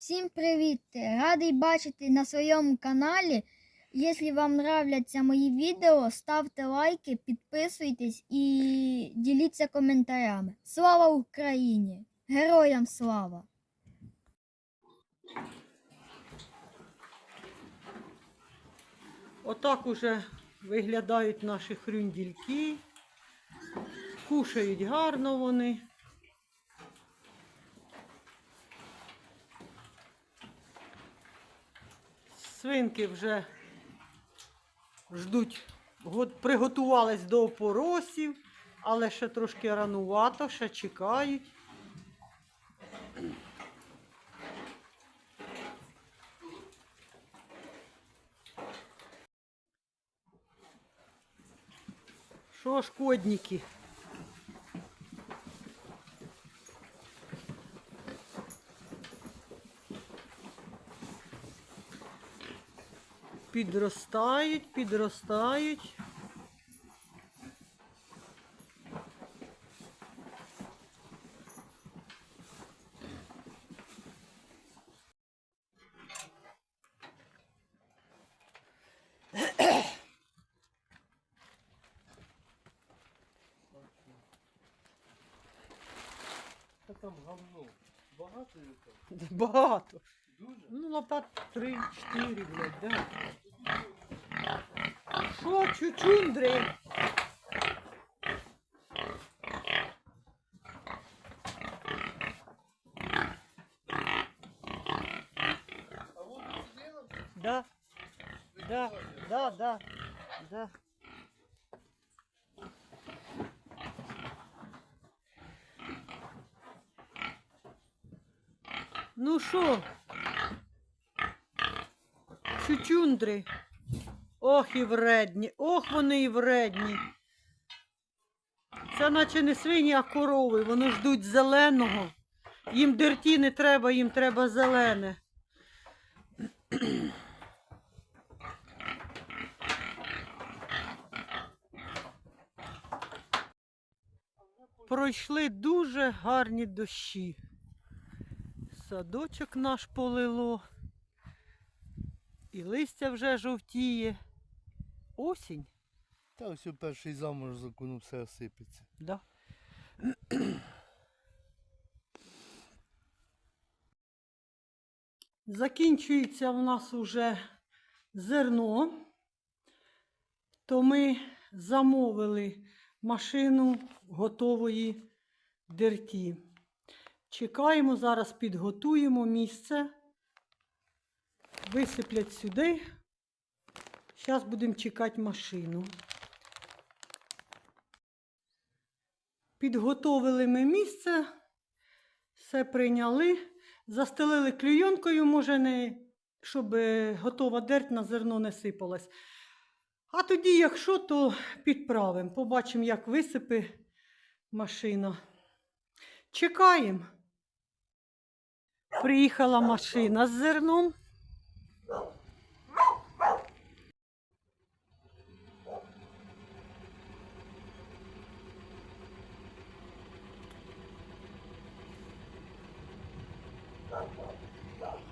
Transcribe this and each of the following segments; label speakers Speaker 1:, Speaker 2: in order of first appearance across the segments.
Speaker 1: Всім привіт! Радий бачити на своєму каналі. Якщо вам нравляться мої відео, ставте лайки, підписуйтесь і діліться коментарями. Слава Україні! Героям слава!
Speaker 2: Отак уже виглядають наші хрюндільки. Кушають гарно вони. Свинки вже ждуть, приготувались до опоросів, але ще трошки ранувато, ще чекають. Що шкодники? Підростають, підростають.
Speaker 3: Та там говно. Багато?
Speaker 2: Багато.
Speaker 3: Дуже?
Speaker 2: Ну, лопат три, чотири, блядь, да. Що, чучундри? Да. Да, да, да, да. Ну що? Чучундри. Ох і вредні, ох вони і вредні. Це наче не свині, а корови. Вони ждуть зеленого. Їм дерті не треба, їм треба зелене. Пройшли дуже гарні дощі. Садочок наш полило. І листя вже жовтіє. Осінь,
Speaker 3: Та ось у перший замуж закону все осипеться.
Speaker 2: да? Закінчується в нас уже зерно, то ми замовили машину готової дерті. Чекаємо, зараз підготуємо місце, висиплять сюди. Зараз будемо чекати машину. Підготовили ми місце, все прийняли, застелили клюйонкою, може, не, щоб е, готова дерть на зерно не сипалась. А тоді, якщо, то підправимо. Побачимо, як висипе машина. Чекаємо. Приїхала машина з зерном. Thank you.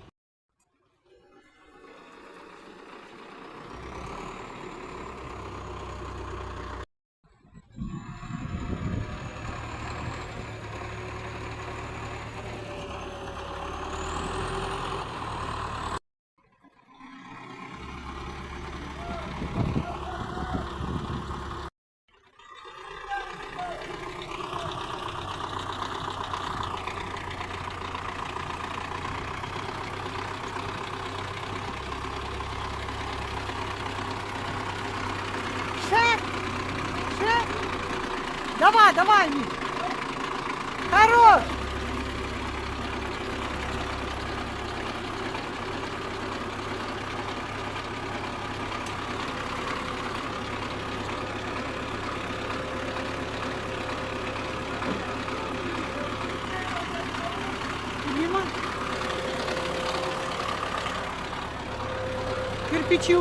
Speaker 2: Давай, давай, Міш. Хорош. Піднімай. Кирпичі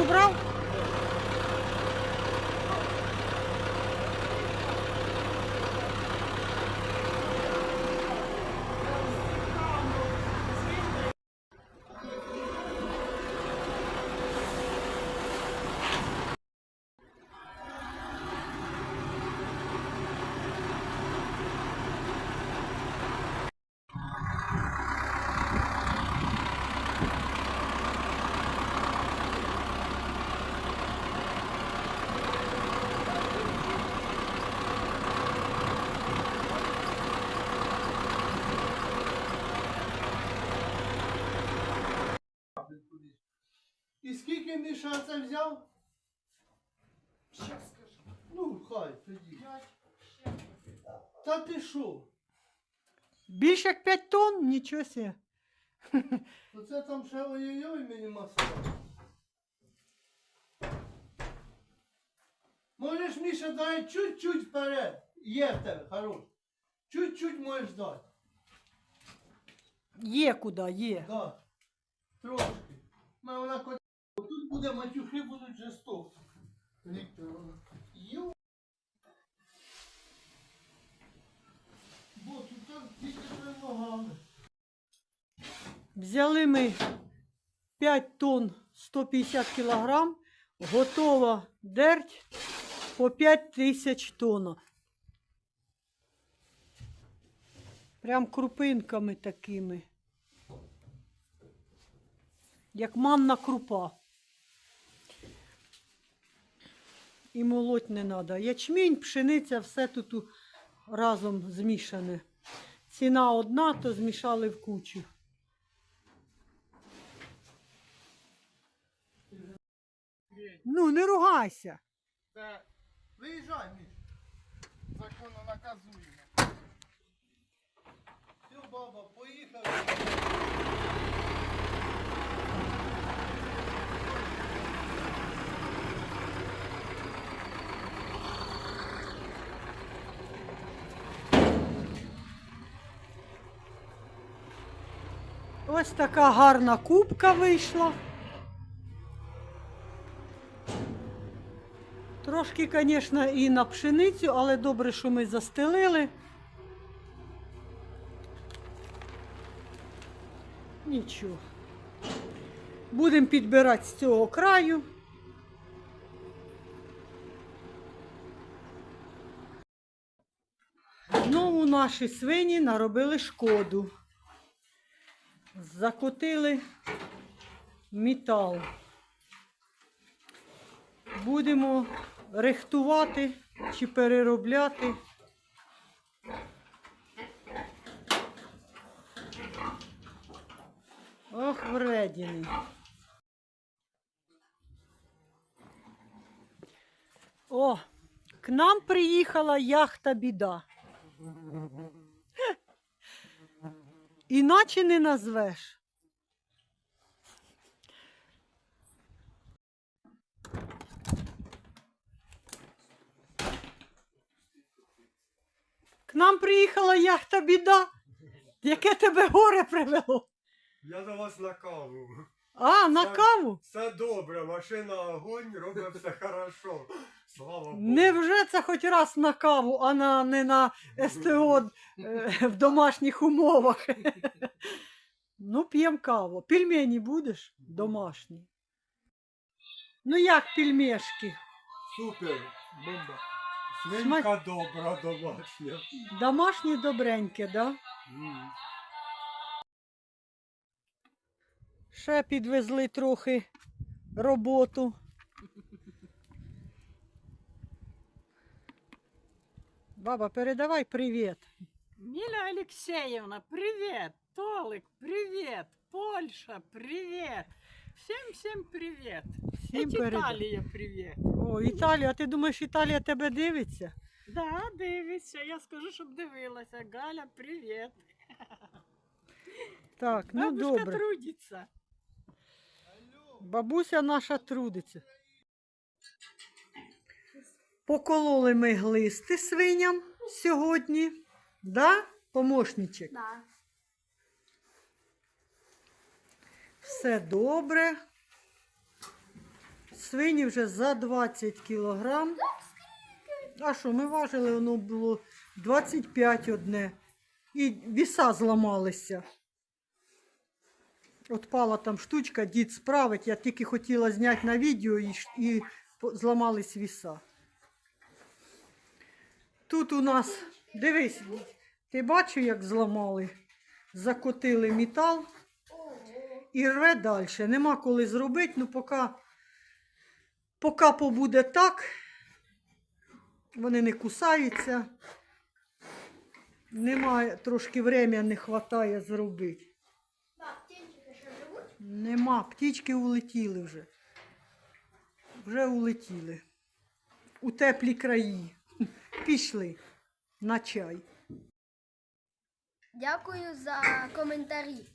Speaker 3: Міша це взяв? Щас скажу. Ну, хай тоді. Та ти що?
Speaker 2: Більше як 5 тонн? Нічого себе.
Speaker 3: Оце там ще ой-ой-ой мені масла. Можеш, Міша, дай чуть-чуть вперед. Є в тебе, хорош. Чуть-чуть можеш дати.
Speaker 2: Є куди, є.
Speaker 3: Да. Трошки. Ма вона буде матюхи будуть жорстокі. Вікторовна. Йо. Бо тут так тільки ногами.
Speaker 2: Взяли ми 5 тонн 150 кілограм, готова дерть по 5 тисяч тонн. Прям крупинками такими. Як манна крупа. І молоть не треба. Ячмінь, пшениця, все тут разом змішане. Ціна одна, то змішали в кучу. Ну, не ругайся.
Speaker 3: Це виїжджай, Міш. Законно наказуємо. Все, баба, поїхали.
Speaker 2: Ось така гарна кубка вийшла. Трошки, звісно, і на пшеницю, але добре, що ми застелили. Нічого. Будемо підбирати з цього краю. Знову наші свині наробили шкоду закотили метал. Будемо рихтувати чи переробляти. Ох, вредіний. О, к нам приїхала яхта біда. Іначе не назвеш. К нам приїхала яхта біда. Яке тебе горе привело?
Speaker 4: Я до вас на каву.
Speaker 2: А, на
Speaker 4: Так.
Speaker 2: каву?
Speaker 4: Все добре, машина огонь, робить все хорошо. Слава Богу.
Speaker 2: Невже це хоч раз на каву, а на, не на СТО е, в домашніх умовах? Ну, п'ємо каву. Пельмені будеш? Домашні. Ну як пельмешки?
Speaker 4: Супер, бомба. Свинка добра, домашня.
Speaker 2: Домашні добренькі, да?
Speaker 4: М.
Speaker 2: Ще підвезли трохи роботу. Баба, передавай привіт.
Speaker 5: Миля Алексеевна, привет! Толик, привет! Польша, привет! Всем-всем привет!
Speaker 2: Всім
Speaker 5: И
Speaker 2: передай.
Speaker 5: Италия, привет!
Speaker 2: О, Італія, а ти думаєш, Італія тебе дивиться?
Speaker 5: Да, дивися, я скажу, щоб дивилася. Галя, привет!
Speaker 2: Так, ну
Speaker 5: Бабушка
Speaker 2: добре.
Speaker 5: трудится.
Speaker 2: Бабуся наша трудиться. Покололи ми глисти свиням сьогодні. Да, помощничек?
Speaker 1: Да.
Speaker 2: Все добре. Свині вже за 20 кілограм. А що, ми важили, воно було 25 одне. І віса зламалися. Отпала там штучка, дід справить. Я тільки хотіла зняти на відео і, і зламались віса. Тут у нас, дивись, ти бачив, як зламали? Закотили метал і рве далі. Нема коли зробити, ну поки, поки побуде так, вони не кусаються. Немає, трошки времени не вистачає зробити. Нема, птічки улетіли вже. Вже улетіли. У теплі краї. Пішли на чай.
Speaker 1: Дякую за коментарі.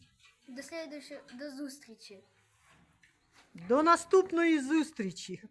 Speaker 1: До слідуючої- до зустрічі.
Speaker 2: До наступної зустрічі.